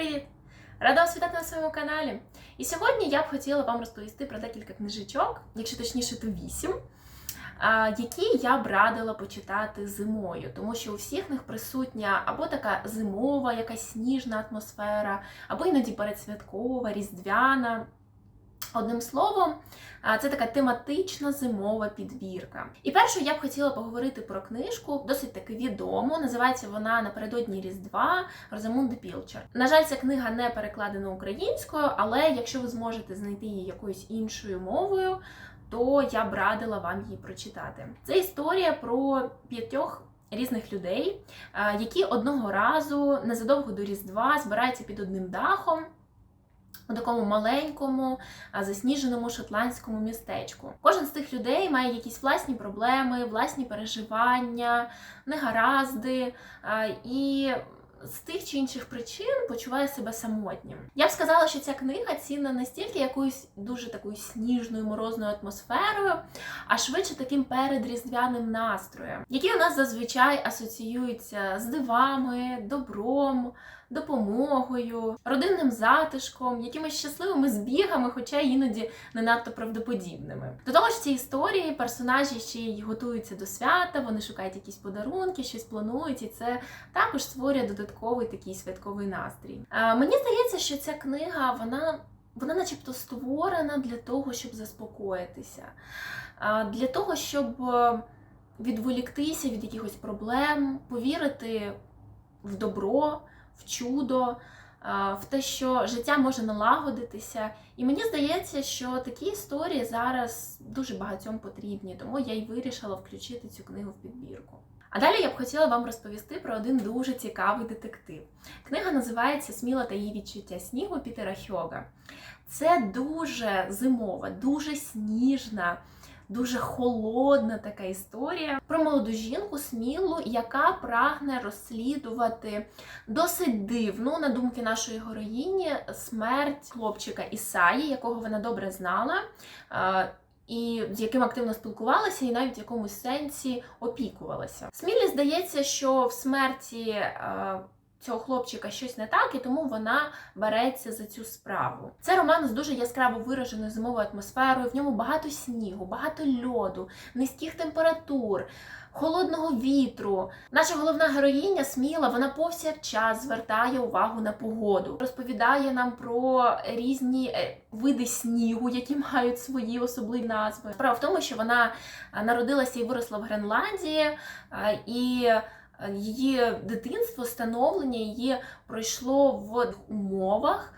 Привіт! Рада вас вітати на своєму каналі. І сьогодні я б хотіла вам розповісти про декілька книжечок, якщо точніше, то вісім, які я б радила почитати зимою, тому що у всіх них присутня або така зимова, якась сніжна атмосфера, або іноді передсвяткова, різдвяна. Одним словом, це така тематична зимова підбірка. І першу я б хотіла поговорити про книжку, досить таки відому. Називається вона Напередодні Різдва Розамунди Пілчер. На жаль, ця книга не перекладена українською, але якщо ви зможете знайти її якоюсь іншою мовою, то я б радила вам її прочитати. Це історія про п'ятьох. Різних людей, які одного разу незадовго до Різдва збираються під одним дахом у такому маленькому, засніженому шотландському містечку. Кожен з тих людей має якісь власні проблеми, власні переживання, негаразди і. З тих чи інших причин почуває себе самотнім. Я б сказала, що ця книга цінна не стільки якоюсь дуже такою сніжною морозною атмосферою, а швидше таким передріздвяним настроєм, який у нас зазвичай асоціюється з дивами, добром, допомогою, родинним затишком, якимись щасливими збігами, хоча іноді не надто правдоподібними. До того ж, в цій історії персонажі ще й готуються до свята, вони шукають якісь подарунки, щось планують, і це також створює додатковий такий святковий настрій. А, мені здається, що ця книга вона. Вона, начебто, створена для того, щоб заспокоїтися, для того, щоб е, відволіктися від якихось проблем, повірити в добро, в чудо, в те, що життя може налагодитися. І мені здається, що такі історії зараз дуже багатьом потрібні, тому я й вирішила включити цю книгу в підбірку. А далі я б хотіла вам розповісти про один дуже цікавий детектив. Книга називається Сміла та її відчуття снігу Пітера Хьога. Це дуже зимова, дуже сніжна, дуже холодна така історія про молоду жінку смілу, яка прагне розслідувати досить дивну, на думки нашої героїні, смерть хлопчика Ісаї, якого вона добре знала. І з яким активно спілкувалася, і навіть в якомусь сенсі опікувалася. Смілі здається, що в смерті цього хлопчика щось не так, і тому вона береться за цю справу. Це роман з дуже яскраво вираженою зимовою атмосферою. В ньому багато снігу, багато льоду, низьких температур. Холодного вітру. Наша головна героїня сміла, вона повсякчас звертає увагу на погоду, розповідає нам про різні е, види снігу, які мають свої особливі назви. Справа в тому, що вона е, народилася і виросла в Гренландії, е, і її дитинство, становлення її пройшло в умовах,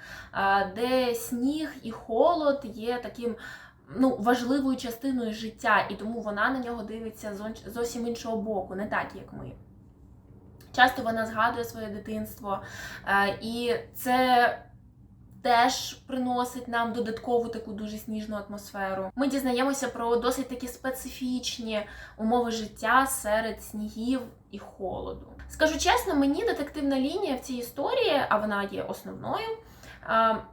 де сніг і холод є таким ну, важливою частиною життя, і тому вона на нього дивиться зовсім іншого боку, не так, як ми. Часто вона згадує своє дитинство, і це теж приносить нам додаткову таку дуже сніжну атмосферу. Ми дізнаємося про досить такі специфічні умови життя серед снігів і холоду. Скажу чесно, мені детективна лінія в цій історії, а вона є основною.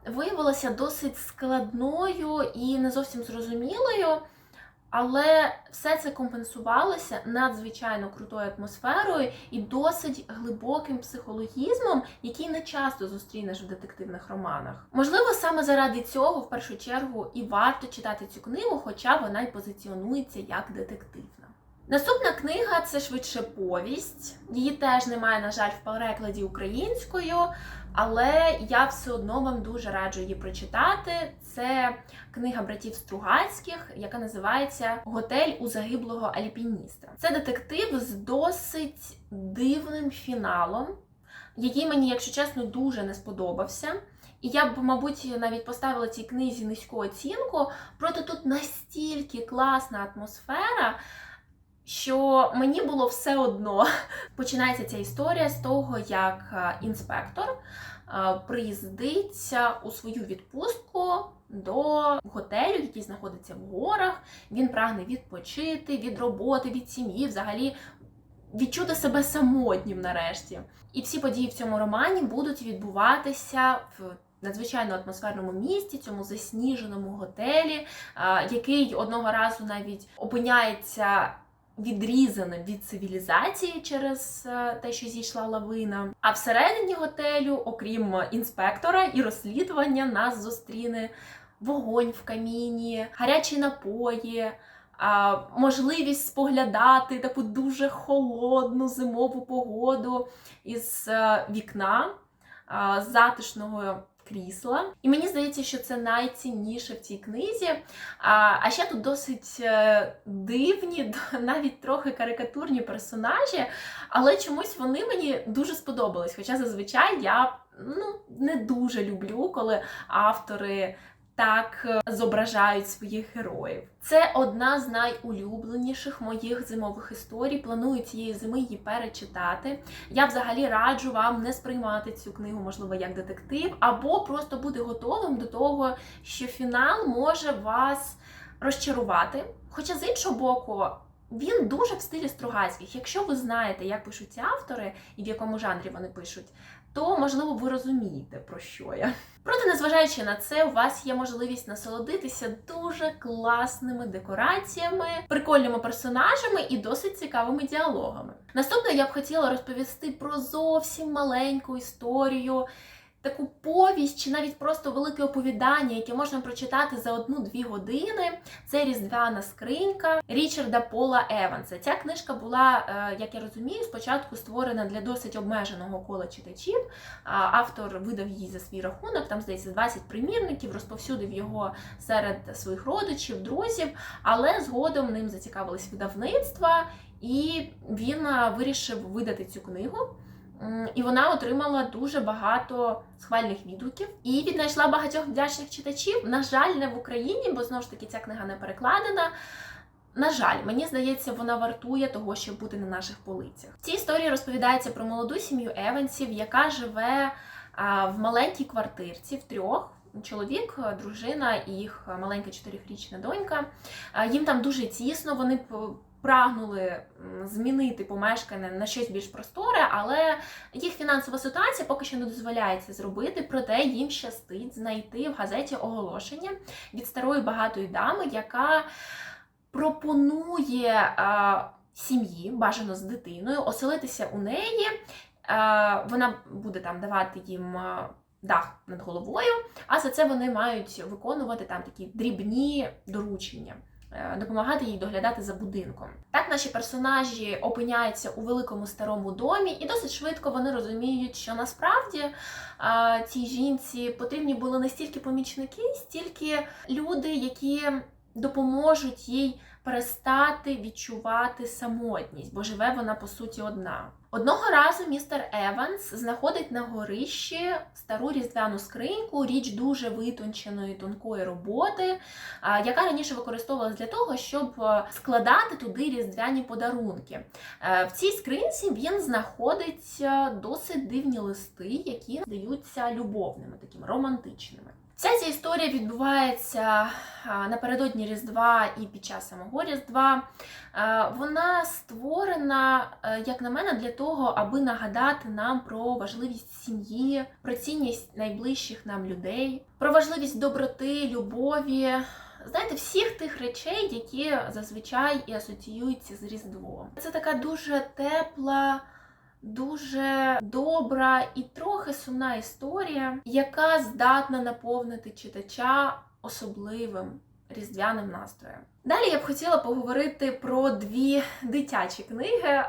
Виявилася досить складною і не зовсім зрозумілою, але все це компенсувалося надзвичайно крутою атмосферою і досить глибоким психологізмом, який не часто зустрінеш в детективних романах. Можливо, саме заради цього, в першу чергу, і варто читати цю книгу, хоча вона й позиціонується як детективна. Наступна книга це швидше повість. Її теж немає, на жаль, в перекладі українською, але я все одно вам дуже раджу її прочитати. Це книга братів Стругацьких, яка називається Готель у загиблого альпініста. Це детектив з досить дивним фіналом, який мені, якщо чесно, дуже не сподобався. І я б, мабуть, навіть поставила цій книзі низьку оцінку, проте тут настільки класна атмосфера, що мені було все одно. Починається ця історія з того, як е, інспектор е, приїздить у свою відпустку до готелю, який знаходиться в горах. Він прагне відпочити від роботи, від сім'ї, взагалі відчути себе самотнім нарешті. І всі події в цьому романі будуть відбуватися в надзвичайно атмосферному місті, цьому засніженому готелі, який одного разу навіть опиняється відрізаним від цивілізації через е, те, що зійшла лавина. А всередині готелю, окрім інспектора і розслідування, нас зустріне вогонь в каміні, гарячі напої. а, Можливість споглядати таку дуже холодну зимову погоду із е, вікна а, затишного крісла. І мені здається, що це найцінніше в цій книзі. А, ще тут досить е, дивні, навіть трохи карикатурні персонажі, але чомусь вони мені дуже сподобались. Хоча зазвичай я ну, не дуже люблю, коли автори. Так е, зображають своїх героїв. Це одна з найулюбленіших моїх зимових історій. Планую цієї зими її перечитати. Я взагалі раджу вам не сприймати цю книгу, можливо, як детектив, або просто бути готовим до того, що фінал може вас розчарувати. Хоча з іншого боку. Він дуже в стилі Стругацьких. Якщо ви знаєте, як пишуть ці автори і в якому жанрі вони пишуть, то можливо ви розумієте, про що я. Проте, незважаючи на це, у вас є можливість насолодитися дуже класними декораціями, прикольними персонажами і досить цікавими діалогами. Наступне я б хотіла розповісти про зовсім маленьку історію. Таку повість чи навіть просто велике оповідання, яке можна прочитати за одну-дві години. Це різдвяна скринька Річарда Пола Еванса. Ця книжка була, е, як я розумію, спочатку створена для досить обмеженого кола читачів. Автор видав її за свій рахунок. Там здається 20 примірників, розповсюдив його серед своїх родичів, друзів, але згодом ним зацікавились видавництва, і він е, вирішив видати цю книгу. І вона отримала дуже багато схвальних відгуків і віднайшла багатьох вдячних читачів. На жаль, не в Україні, бо знову ж таки ця книга не перекладена. На жаль, мені здається, вона вартує того, щоб бути на наших полицях. В цій історії розповідається про молоду сім'ю Евансів, яка живе в маленькій квартирці в трьох. Чоловік, дружина і їх маленька чотирьохрічна донька. Їм там дуже тісно. Вони прагнули змінити помешкання на щось більш просторе, але їх фінансова ситуація поки що не дозволяє це зробити, проте їм щастить знайти в газеті оголошення від старої багатої дами, яка пропонує а, сім'ї, бажано з дитиною, оселитися у неї. А, вона буде там давати їм. Дах над головою, а за це вони мають виконувати там такі дрібні доручення. Е, допомагати їй доглядати за будинком. Так наші персонажі опиняються у великому старому домі, і досить швидко вони розуміють, що насправді цій жінці потрібні були не стільки помічники, стільки люди, які допоможуть їй перестати відчувати самотність, бо живе вона по суті одна. Одного разу містер Еванс знаходить на горищі стару різдвяну скриньку, річ дуже витонченої тонкої роботи, яка раніше використовувалась для того, щоб е, складати туди різдвяні подарунки. Е, в цій скринці він знаходить е, досить дивні листи, які здаються любовними, такими романтичними. Вся ця історія відбувається напередодні Різдва і під час самого Різдва. Вона створена, е, як на мене, для того, аби нагадати нам про важливість сім'ї, про цінність найближчих нам людей, про важливість доброти, любові. Знаєте, всіх тих речей, які зазвичай і асоціюються з Різдвом. Це така дуже тепла дуже добра і трохи сумна історія, яка здатна наповнити читача особливим різдвяним настроєм. Далі я б хотіла поговорити про дві дитячі книги,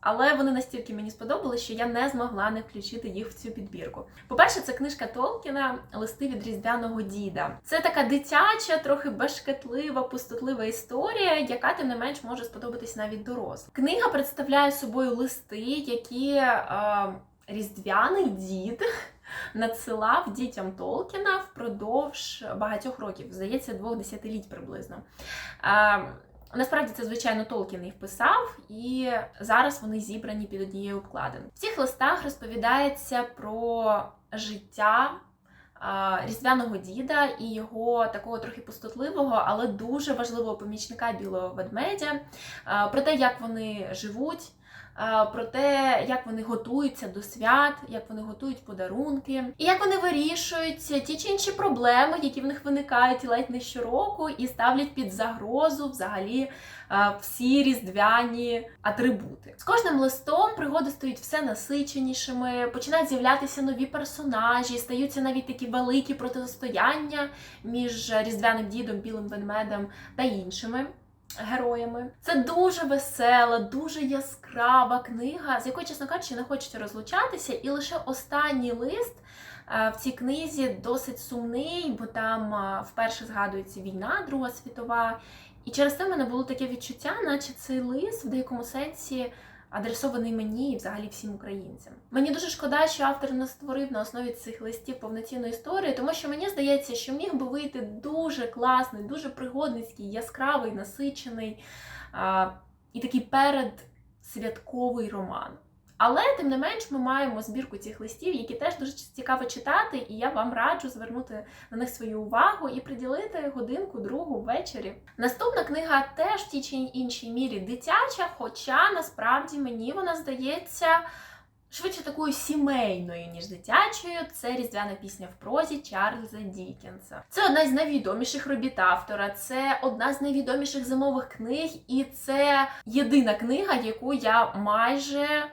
але вони настільки мені сподобалися, що я не змогла не включити їх в цю підбірку. По-перше, це книжка Толкіна Листи від різдвяного діда. Це така дитяча, трохи бешкетлива, пустотлива історія, яка тим не менш може сподобатись навіть дорослим. Книга представляє собою листи, які різдвяний дід надсилав дітям Толкіна впродовж багатьох років, здається, двох десятиліть приблизно. Насправді це, звичайно, Толкін їх писав, і зараз вони зібрані під однією обкладиною. В цих листах розповідається про життя різдвяного діда і його такого трохи пустотливого, але дуже важливого помічника білого ведмедя, про те, як вони живуть. Про те, як вони готуються до свят, як вони готують подарунки, і як вони вирішують ті чи інші проблеми, які в них виникають ледь не щороку, і ставлять під загрозу взагалі всі різдвяні атрибути. З кожним листом пригоди стають все насиченішими, починають з'являтися нові персонажі, стаються навіть такі великі протистояння між різдвяним дідом, білим ведмедем та іншими. Героями це дуже весела, дуже яскрава книга, з якою, чесно кажучи, не хочеться розлучатися. І лише останній лист е, в цій книзі досить сумний, бо там е, вперше згадується війна, Друга світова. І через це в мене було таке відчуття, наче цей лист в деякому сенсі адресований мені і взагалі всім українцям. Мені дуже шкода, що автор не створив на основі цих листів повноцінну історію, тому що мені здається, що міг би вийти дуже класний, дуже пригодницький, яскравий, насичений а, і такий передсвятковий роман. Але тим не менш ми маємо збірку цих листів, які теж дуже цікаво читати, і я вам раджу звернути на них свою увагу і приділити годинку другу ввечері. Наступна книга теж в тій чи іншій мірі дитяча, хоча насправді мені вона здається. Швидше такою сімейною, ніж дитячою, це різдвяна пісня в прозі Чарльза Дікенса. Це одна з найвідоміших робіт автора, це одна з найвідоміших зимових книг, і це єдина книга, яку я майже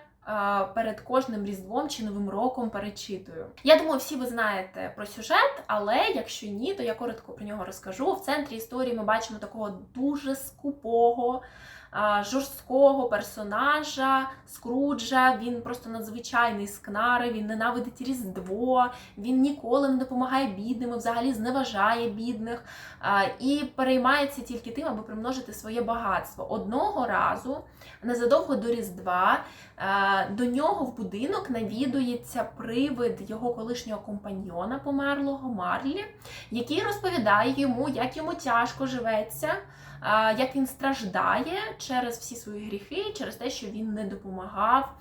перед кожним різдвом чи новим роком перечитую. Я думаю, всі ви знаєте про сюжет, але якщо ні, то я коротко про нього розкажу. В центрі історії ми бачимо такого дуже скупого жорсткого персонажа Скруджа. Він просто надзвичайний скнари, він ненавидить Різдво, він ніколи не допомагає бідним, взагалі зневажає бідних і переймається тільки тим, аби примножити своє багатство. Одного разу, незадовго до Різдва, до нього в будинок навідується привид його колишнього компаньйона, померлого Марлі, який розповідає йому, як йому тяжко живеться як він страждає через всі свої гріхи, через те, що він не допомагав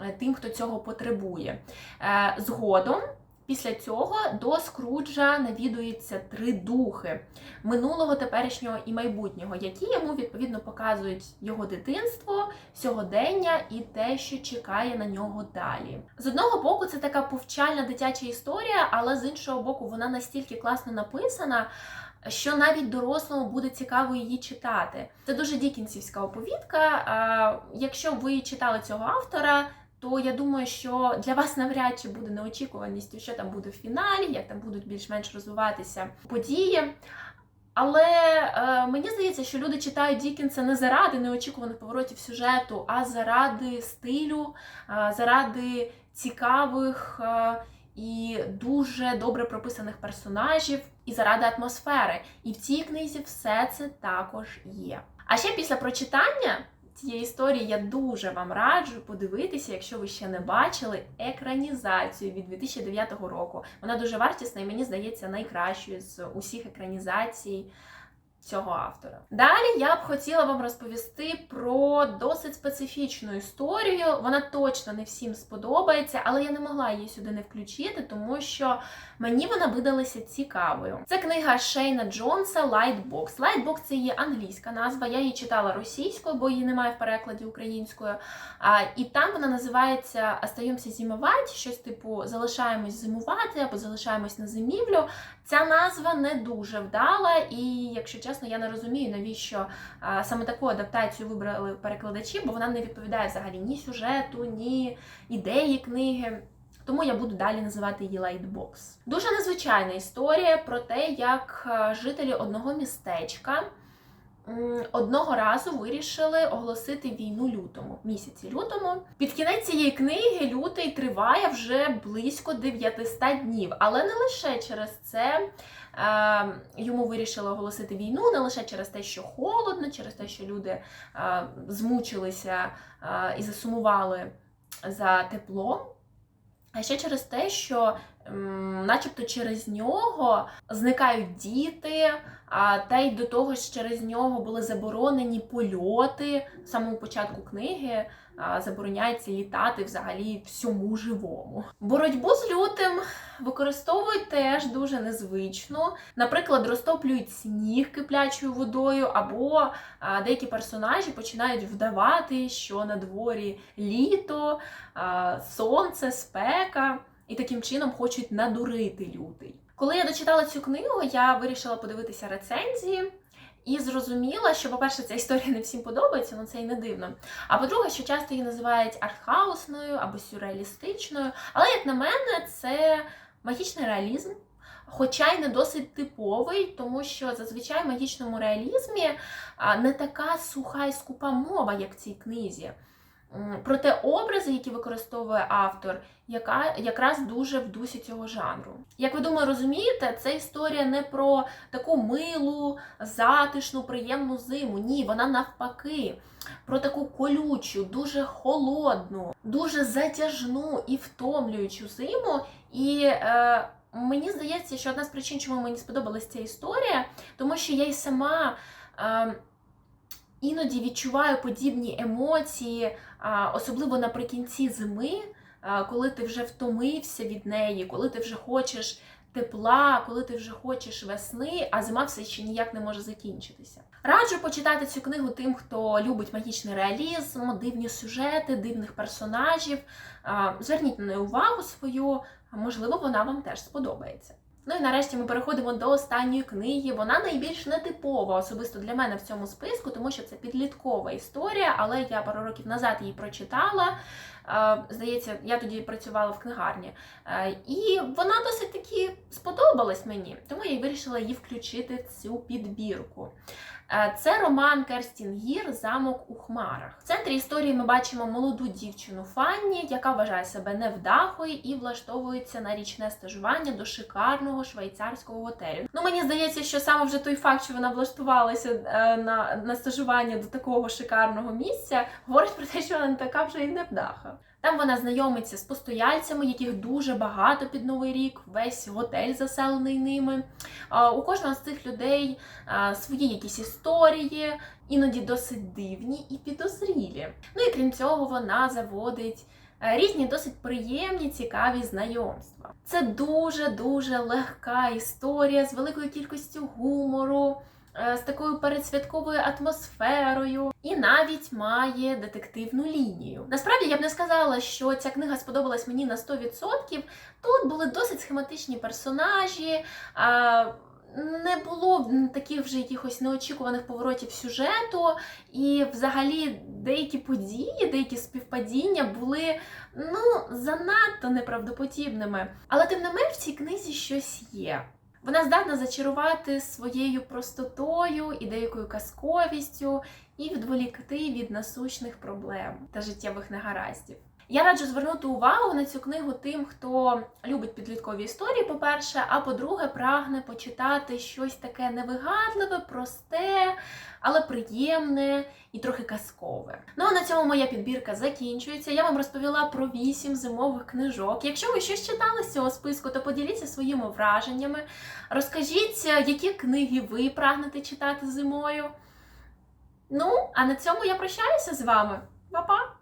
е, тим, хто цього потребує. Е, згодом. Після цього до Скруджа навідуються три духи минулого, теперішнього і майбутнього, які йому відповідно показують його дитинство, сьогодення і те, що чекає на нього далі. З одного боку, це така повчальна дитяча історія, але з іншого боку, вона настільки класно написана що навіть дорослому буде цікаво її читати. Це дуже дікінсівська оповідка. Якщо ви читали цього автора, то я думаю, що для вас навряд чи буде неочікуваністю, що там буде в фіналі, як там будуть більш-менш розвиватися події. Але е, мені здається, що люди читають Дікінса не заради неочікуваних поворотів сюжету, а заради стилю, е, заради цікавих. Е, і дуже добре прописаних персонажів, і заради атмосфери. І в цій книзі все це також є. А ще після прочитання цієї історії я дуже вам раджу подивитися, якщо ви ще не бачили, екранізацію від 2009 року. Вона дуже вартісна і мені здається найкращою з усіх екранізацій цього автора. Далі я б хотіла вам розповісти про досить специфічну історію. Вона точно не всім сподобається, але я не могла її сюди не включити, тому що мені вона видалася цікавою. Це книга Шейна Джонса Lightbox. Lightbox це є англійська назва. Я її читала російською, бо її немає в перекладі українською. А, І там вона називається Остаємося зимувати, щось типу залишаємось зимувати або залишаємось на зимівлю. Ця назва не дуже вдала, і, якщо чесно, я не розумію, навіщо саме таку адаптацію вибрали перекладачі, бо вона не відповідає взагалі ні сюжету, ні ідеї книги. Тому я буду далі називати її Лайтбокс. Дуже незвичайна історія про те, як жителі одного містечка одного разу вирішили оголосити війну лютому, місяці лютому. Під кінець цієї книги лютий триває вже близько 900 днів, але не лише через це. Е, йому вирішили оголосити війну не лише через те, що холодно, через те, що люди е, змучилися е, і засумували за теплом, а ще через те, що начебто через нього зникають діти, та й до того ж через нього були заборонені польоти. В самому початку книги забороняється літати взагалі всьому живому. Боротьбу з лютим використовують теж дуже незвично. Наприклад, розтоплюють сніг киплячою водою, або деякі персонажі починають вдавати, що на дворі літо, сонце, спека, і таким чином хочуть надурити лютий. Коли я дочитала цю книгу, я вирішила подивитися рецензії. І зрозуміла, що, по-перше, ця історія не всім подобається, ну це і не дивно. А по-друге, що часто її називають артхаусною або сюрреалістичною. Але, як на мене, це магічний реалізм, хоча й не досить типовий, тому що зазвичай в магічному реалізмі не така суха і скупа мова, як в цій книзі. Проте образи, які використовує автор, яка якраз дуже в дусі цього жанру. Як ви думаю, розумієте, це історія не про таку милу, затишну, приємну зиму. Ні, вона навпаки. Про таку колючу, дуже холодну, дуже затяжну і втомлюючу зиму. І е, мені здається, що одна з причин, чому мені сподобалась ця історія, тому що я й сама. Е, Іноді відчуваю подібні емоції, особливо наприкінці зими, коли ти вже втомився від неї, коли ти вже хочеш тепла, коли ти вже хочеш весни, а зима все ще ніяк не може закінчитися. Раджу почитати цю книгу тим, хто любить магічний реалізм, дивні сюжети, дивних персонажів. Зверніть на неї увагу свою, можливо, вона вам теж сподобається. Ну і нарешті ми переходимо до останньої книги. Вона найбільш нетипова особисто для мене в цьому списку, тому що це підліткова історія, але я пару років назад її прочитала. Е, Здається, я тоді працювала в книгарні. Е, І вона досить таки сподобалась мені, тому я вирішила її включити в цю підбірку. Е, Це роман Керстін Гір Замок у хмарах. В центрі історії ми бачимо молоду дівчину Фанні, яка вважає себе невдахою і влаштовується на річне стажування до шикарного швейцарського готелю. Ну мені здається, що саме вже той факт, що вона влаштувалася на, на стажування до такого шикарного місця, говорить про те, що вона не така вже і невдаха. Там вона знайомиться з постояльцями, яких дуже багато під новий рік, весь готель заселений ними. У кожного з цих людей свої якісь історії, іноді досить дивні і підозрілі. Ну і крім цього, вона заводить різні досить приємні, цікаві знайомства. Це дуже дуже легка історія з великою кількістю гумору. Е, З такою передсвятковою атмосферою і навіть має детективну лінію. Насправді я б не сказала, що ця книга сподобалась мені на 100%. Тут були досить схематичні персонажі. А, не було таких вже якихось неочікуваних поворотів сюжету, і взагалі деякі події, деякі співпадіння були ну занадто неправдоподібними. Але тим не менш в цій книзі щось є. Вона здатна зачарувати своєю простотою і деякою казковістю і відволікти від насущних проблем та життєвих негараздів. Я раджу звернути увагу на цю книгу тим, хто любить підліткові історії, по-перше, а по-друге, прагне почитати щось таке невигадливе, просте, але приємне і трохи казкове. Ну а на цьому моя підбірка закінчується. Я вам розповіла про вісім зимових книжок. Якщо ви щось читали з цього списку, то поділіться своїми враженнями. Розкажіть, які книги ви прагнете читати зимою. Ну, а на цьому я прощаюся з вами. Па-па!